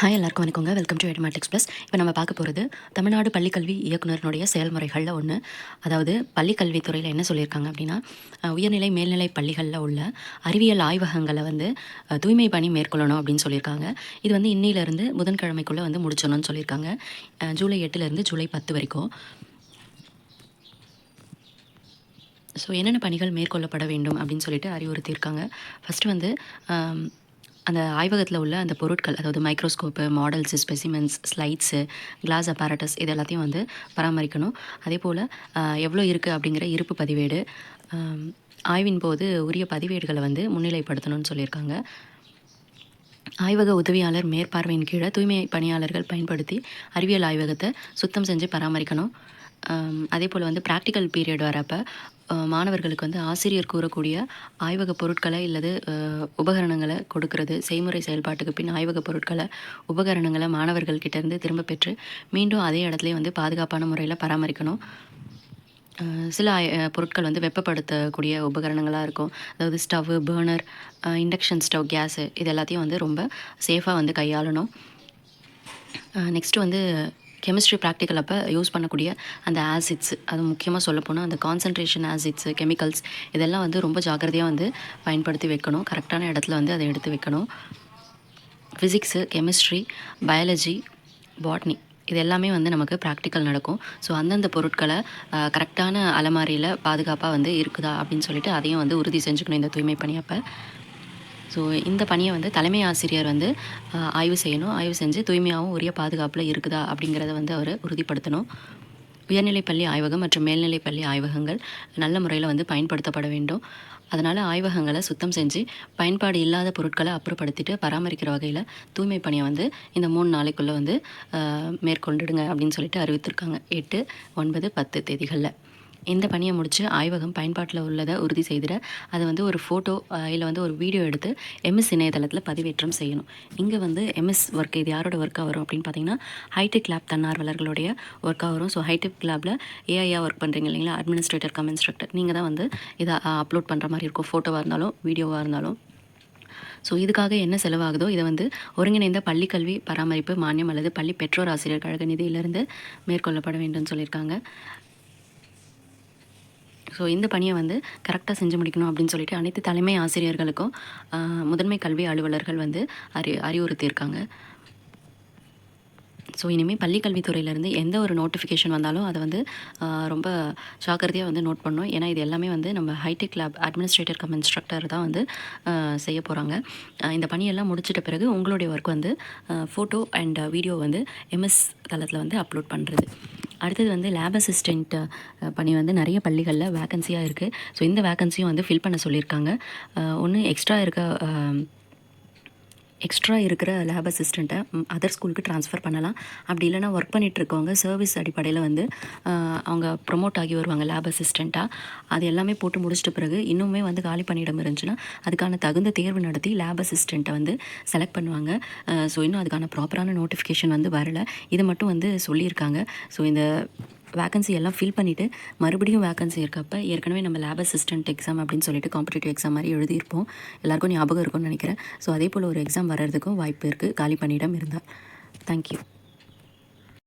Hi எல்லாருக்கும் வணக்கங்க. Welcome to எடமேட்டிக்ஸ் plus இப்போ நம்ம பார்க்க போகிறது தமிழ்நாடு பள்ளிக்கல்வி இயக்குநரனுடைய செயல்முறைகளில் ஒன்று அதாவது பள்ளிக்கல்வித்துறையில் என்ன சொல்லியிருக்காங்க அப்படின்னா உயர்நிலை மேல்நிலை பள்ளிகளில் உள்ள அறிவியல் ஆய்வகங்களை வந்து தூய்மை பணி மேற்கொள்ளணும் அப்படின்னு சொல்லியிருக்காங்க. இது வந்து இன்னிலிருந்து புதன்கிழமைக்குள்ளே வந்து முடிச்சணும்னு சொல்லியிருக்காங்க. ஜூலை எட்டுலேருந்து ஜூலை பத்து வரைக்கும். ஸோ என்னென்ன பணிகள் மேற்கொள்ளப்பட வேண்டும் அப்படின்னு சொல்லிட்டு அறிவுறுத்தியிருக்காங்க. ஃபஸ்ட்டு வந்து அந்த ஆய்வகத்தில் உள்ள அந்த பொருட்கள் அதாவது microscope models specimens slides glass apparatus இது எல்லாத்தையும் வந்து பராமரிக்கணும். அதே போல் எவ்வளோ இருக்குது அப்படிங்கிற இருப்பு பதிவேடு ஆய்வின் போது உரிய பதிவேடுகளை வந்து முன்னிலைப்படுத்தணும்னு சொல்லியிருக்காங்க. ஆய்வக உதவியாளர் மேற்பார்வையின் கீழே தூய்மை பணியாளர்கள் பயன்படுத்தி அறிவியல் ஆய்வகத்தை சுத்தம் செஞ்சு பராமரிக்கணும். அதே போல் வந்து ப்ராக்டிக்கல் பீரியட் வரப்போ மாணவர்களுக்கு வந்து ஆசிரியர் கூறக்கூடிய ஆய்வக பொருட்களை இல்லது உபகரணங்களை கொடுக்கறது செய்முறை செயல்பாட்டுக்கு பின் ஆய்வக பொருட்களை உபகரணங்களை மாணவர்கள்கிட்டேருந்து திரும்ப பெற்று மீண்டும் அதே இடத்துல வந்து பாதுகாப்பான முறையில் பராமரிக்கணும். சில பொருட்கள் வந்து வெப்பப்படுத்தக்கூடிய உபகரணங்களாக இருக்கும். அதாவது stove burner induction stove gas இது எல்லாத்தையும் வந்து ரொம்ப சேஃபாக வந்து கையாளணும். நெக்ஸ்ட்டு வந்து கெமிஸ்ட்ரி ப்ராக்டிக்கல் அப்போ யூஸ் பண்ணக்கூடிய அந்த ஆசிட்ஸ். அது முக்கியமாக சொல்லப்போனால் அந்த கான்சன்ட்ரேஷன் ஆசிட்ஸு கெமிக்கல்ஸ் இதெல்லாம் வந்து ரொம்ப ஜாக்கிரதையாக வந்து பயன்படுத்தி வைக்கணும். கரெக்டான இடத்துல வந்து அதை எடுத்து வைக்கணும். Physics chemistry biology botany. இது எல்லாமே வந்து நமக்கு ப்ராக்டிக்கல் நடக்கும். ஸோ அந்தந்த பொருட்களை கரெக்டான அலமாரியில் பாதுகாப்பாக வந்து இருக்குதா அப்படின்னு சொல்லிட்டு அதையும் வந்து உறுதி செஞ்சுக்கணும் இந்த தூய்மை பணியப்போ ஸோ இந்த பணியை வந்து தலைமை ஆசிரியர் வந்து ஆய்வு செய்யணும். ஆய்வு செஞ்சு தூய்மையாகவும் உரிய பாதுகாப்பில் இருக்குதா அப்படிங்கிறத வந்து அவர் உறுதிப்படுத்தணும். உயர்நிலைப்பள்ளி ஆய்வகம் மற்றும் மேல்நிலைப்பள்ளி ஆய்வகங்கள் நல்ல முறையில் வந்து பயன்படுத்தப்பட வேண்டும். அதனால் ஆய்வகங்களை சுத்தம் செஞ்சு பயன்பாடு இல்லாத பொருட்களை அப்புறப்படுத்திட்டு பராமரிக்கிற வகையில் தூய்மை பணியை வந்து இந்த மூணு நாளைக்குள்ளே வந்து மேற்கொண்டுடுங்க அப்படின்னு சொல்லிட்டு அறிவித்திருக்காங்க. எட்டு ஒன்பது பத்து தேதிகளில். இந்த பணியை முடித்து ஆய்வகம் பயன்பாட்டில் உள்ளதை உறுதி செய்திட அதை வந்து ஒரு ஃபோட்டோ இல்லை வந்து ஒரு வீடியோ எடுத்து எம்எஸ் இணையதளத்தில் பதிவேற்றம் செய்யணும். இங்கே வந்து எம்எஸ் ஒர்க் இது யாரோட ஒர்க்காக வரும் அப்படின்னு பார்த்தீங்கன்னா ஹைடெக் லேப் தன்னார்வலர்களுடைய ஒர்க்காக வரும். ஸோ ஹைடெக் லேபில் ஏஐயாக ஒர்க் பண்ணுறீங்க இல்லைங்களா? அட்மினிஸ்ட்ரேட்டர் கம் இன்ஸ்ட்ரக்டர் நீங்கள் தான் வந்து இதை அப்லோட் பண்ணுற மாதிரி இருக்கும். ஃபோட்டோவாக இருந்தாலும் வீடியோவாக இருந்தாலும். ஸோ இதுக்காக என்ன செலவாகுதோ இதை வந்து ஒருங்கிணைந்த பள்ளிக்கல்வி பராமரிப்பு மானியம் அல்லது பள்ளி பெற்றோர் ஆசிரியர் கழக நிதியிலிருந்து மேற்கொள்ளப்பட வேண்டும் சொல்லியிருக்காங்க. ஸோ இந்த பணியை வந்து கரெக்டாக செஞ்சு முடிக்கணும் அப்படின்னு சொல்லிட்டு அனைத்து தலைமை ஆசிரியர்களுக்கும் முதன்மை கல்வி அலுவலர்கள் வந்து அறி அறிவுறுத்தியிருக்காங்க. ஸோ இனிமேல் பள்ளிக்கல்வித்துறையிலேருந்து எந்த ஒரு நோட்டிஃபிகேஷன் வந்தாலும் அதை வந்து ரொம்ப ஜாக்கிரதையாக வந்து நோட் பண்ணணும். ஏன்னா இது எல்லாமே வந்து நம்ம high tech lab administrator cum instructor தான் வந்து செய்ய போகிறாங்க இந்த பணியெல்லாம் முடிச்சிட்ட பிறகு உங்களுடைய ஒர்க் வந்து ஃபோட்டோ அண்ட் வீடியோ வந்து எம்எஸ் தளத்தில் வந்து அப்லோட் பண்ணுறது அடுத்தது வந்து லேப் அசிஸ்டண்ட் பணி வந்து நிறைய பள்ளிகளில் வேகன்சியாக இருக்குது ஸோ இந்த வேகன்சியும் வந்து ஃபில் பண்ண சொல்லியிருக்காங்க. ஒன்று எக்ஸ்ட்ரா இருக்க எக்ஸ்ட்ரா இருக்கிற லேப் அசிஸ்டண்ட்டை அதர் ஸ்கூலுக்கு ட்ரான்ஸ்ஃபர் பண்ணலாம். அப்படி இல்லைனா ஒர்க் பண்ணிகிட்ருக்கவங்க சர்வீஸ் அடிப்படையில் வந்து அவங்க ப்ரொமோட் ஆகி வருவாங்க லேப் அசிஸ்டண்ட்டாக அது எல்லாமே போட்டு முடிச்சிட்ட பிறகு இன்னுமே வந்து காலி பணியிடம் இருந்துச்சுன்னா அதுக்கான தகுந்த தேர்வு நடத்தி லேப் அசிஸ்டண்ட்டை வந்து செலக்ட் பண்ணுவாங்க. ஸோ இன்னும் அதுக்கான ப்ராப்பரான நோட்டிஃபிகேஷன் வந்து வரலை. இது மட்டும் வந்து சொல்லியிருக்காங்க. ஸோ இந்த வேகன்சி எல்லாம் ஃபில் பண்ணிவிட்டு மறுபடியும் வேகன்சி இருக்கப்போ ஏற்கனவே நம்ம லேப் அசிஸ்டன்ட் எக்ஸாம் அப்படின்னு சொல்லிட்டு காம்படிட்டிவ் எக்ஸாம் மாதிரி எழுதியிருப்போம். எல்லாருக்கும் ஞாபகம் இருக்கும்னு நினைக்கிறேன். ஸோ அதே போல் ஒரு எக்ஸாம் வர்றதுக்கும் வாய்ப்பு இருக்குது காலி பண்ணிடம் இருந்தால் தேங்க்யூ